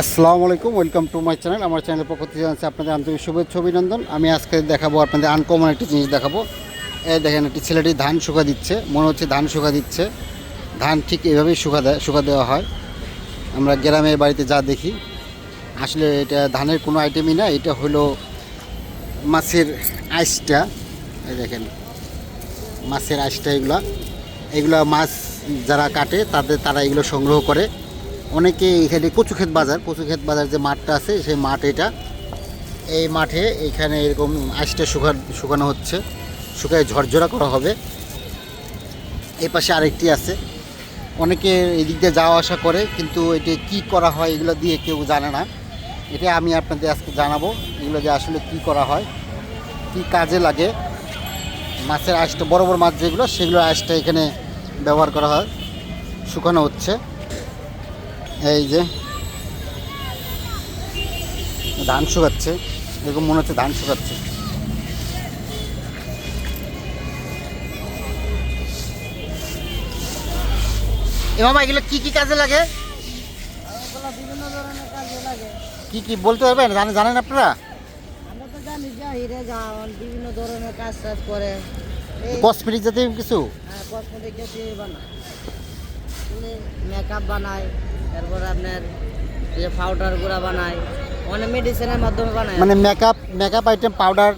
আসসালামু আলাইকুম, welcome to my channel. আমার চ্যানেলের পক্ষ থেকে জানাচ্ছি আপনাদের আন্তরিক শুভেচ্ছা, অভিনন্দন। আমি আজকে দেখাবো আপনাদের আনকমন একটি জিনিস দেখাবো। এই দেখেন, একটি ছেলেটি ধান শুকা দিচ্ছে, মনে হচ্ছে ধান শুকা দিচ্ছে। ধান ঠিক এভাবেই শুকা দেয়, শুকা দেওয়া হয়। আমরা গ্রামের বাড়িতে যা দেখি, আসলে এটা ধানের কোনো আইটেমই না, এটা হলো মাছের আইসটা এই দেখেন, মাছের আইসটা এগুলা। এগুলা মাছ যারা কাটে, তাদের, তারা এগুলো সংগ্রহ করে। অনেকে এখানে কচুক্ষেত বাজার কচুক্ষেত বাজার যে মাঠটা আছে, সেই মাঠ এটা। এই মাঠে এখানে এরকম আইসটা শুকা শুকানো হচ্ছে। শুকায় ঝরঝরা করা হবে। এই পাশে আরেকটি আছে। অনেকে এদিক দিয়ে যাওয়া আসা করে, কিন্তু এটি কি করা হয় এগুলো দিয়ে কেউ জানে না। এটা আমি আপনাদের আজকে জানাব, এগুলো দিয়ে আসলে কি করা হয়, কি কাজে লাগে। মাছের আঁশটা, বড় বড় মাছ যেগুলো, সেগুলো আঁশটা এখানে ব্যবহার করা হয়, শুকানো হচ্ছে। এই যে ধান শুকাচ্ছে। এরকম মনে হচ্ছে ধান শুকাচ্ছে। মামা এগুলো কি কি কাজে লাগে? এগুলো বিভিন্ন ধরনের কাজে লাগে কি কি বলতে পারবেন? জানেন জানেন আপনারা? আমরা তো জানি যে হিরে বিভিন্ন ধরনের কাজ টাজ করে। কসমেটিক জাতীয় কিছু? কসমেটিক কেসি বানায় মেকআপ বানায়। তারপরে আপনার যে পাউডার গুঁড়া বানায় অনেক মেডিসিনের মাধ্যমে বানায় মানে makeup makeup item powder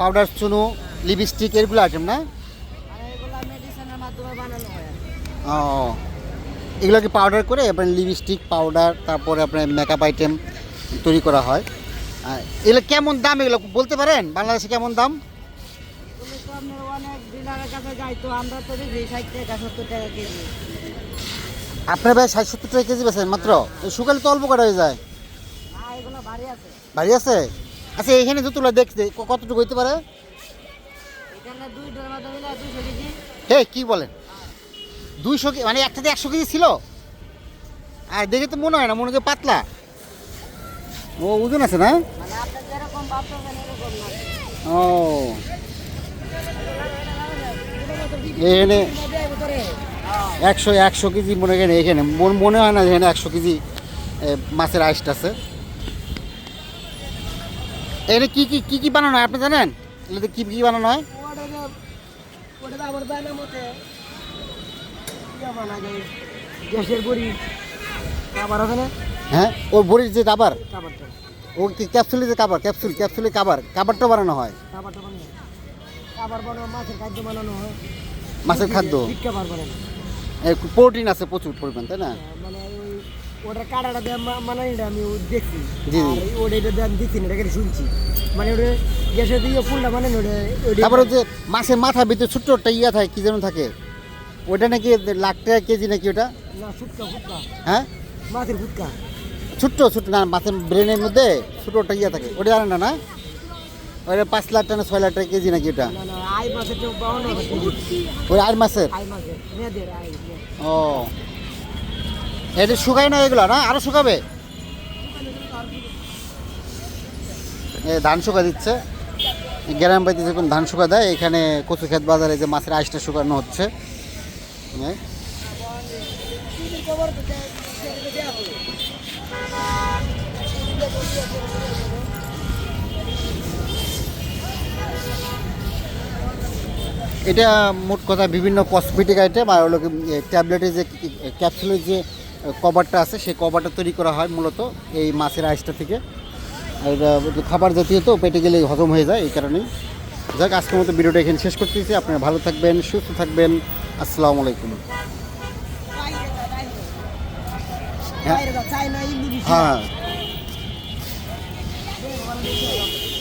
powder চুনো লিপস্টিক এগুলো আইটেম না? মেডিসিনের মাধ্যমে বানানো হয় ও। এগুলো কি পাউডার করে? আপনার লিপস্টিক পাউডার তারপরে আপনার মেকআপ আইটেম তৈরি করা হয়। এগুলো কেমন দাম এগুলো বলতে পারেন? বাংলাদেশে কেমন দাম? অনেক ডিলারের কাছে যাই তো আমরা তো ষাট টাকা সত্তর টাকা কেজি। আপনার ভাই ষাট সত্তর টাকা কেজি বেছেন মাত্র? শুকালে তো অল্প কটা হয়ে যায়। ভারী আছে? আচ্ছা এখানে জুতোগুলো দেখতে কতটুকু হইতে পারে? হে, কি বলেন? দুইশো কেজি মানে একটাতে একশো কেজি ছিল? আর দেখে তো মনে হয় না, মনে হয় পাতলা। ও, ওজন আছে না? ও। এখানে একশো একশো কেজি মনে করেন এখানে। মন- হয় না এখানে একশো কেজি মাছের আইসটা আছে। এখানে কি কি কি কি বানানো হয় আপনি জানেন? এগুলোতে কি কি বানানো হয়? হ্যাঁ ওর বড়ির যে কাবার ও ক্যাপসুলের যে কাবার? ক্যাপসুল ক্যাপসুলের কাবার। কাবারটা বানানো হয়। মাছের খাদ্য বানানো হয়। মাছের খাদ্য? প্রোটিন আছে প্রচুর পরিমাণ তাই না? মানে ওই ওটা কাটাটা দিয়ে বানাই আমি দেখছি। ওটা এটা দিয়ে আমি দেখছি না এটা শুনছি। মানে ওটা গ্যাসের দিয়ে ফুলটা মানে ওটা তারপরে যে মাছের মাথার ভিতরে ছোট্ট একটা ইয়া থাকে কি যেন থাকে? ওটা নাকি লাখ টাকা কেজি নাকি ওটা? না ফুটকা ফুটকা হ্যাঁ? মাছের ফুটকা ছোট্ট ছোট্ট না মাছের ব্রেনের মধ্যে ছোট একটা ইয়া থাকে ওটা জানেন না না? ওটা পাঁচ লাখ টাকা ছয় লাখ টাকা কেজি নাকি ওটা কেজি ওই আই মেয়ে। ও। এটা শুকায় না এগুলো না? আরও শুকাবে? ধান শুকা দিচ্ছে। গ্রাম বাড়িতে যখন ধান শুকা দেয় এখানে কচু ক্ষেত বাজারে যে মাছের আইসটা শুকানো হচ্ছে এই। এটা মোট কথা বিভিন্ন কসমেটিক আইটেম আর হলো ট্যাবলেটের যে ক্যাপসুলের যে কভারটা আছে সেই কভারটা তৈরি করা হয় মূলত এই মাছের আইসটা থেকে। আর এটা খাবার জাতীয় তো পেটে গেলে হজম হয়ে যায় এই কারণেই। যাক আজকের মতো ভিডিওটা এখানে শেষ করতেছি। আপনারা ভালো থাকবেন সুস্থ থাকবেন। আসসালামু আলাইকুম। হ্যাঁ। হ্যাঁ।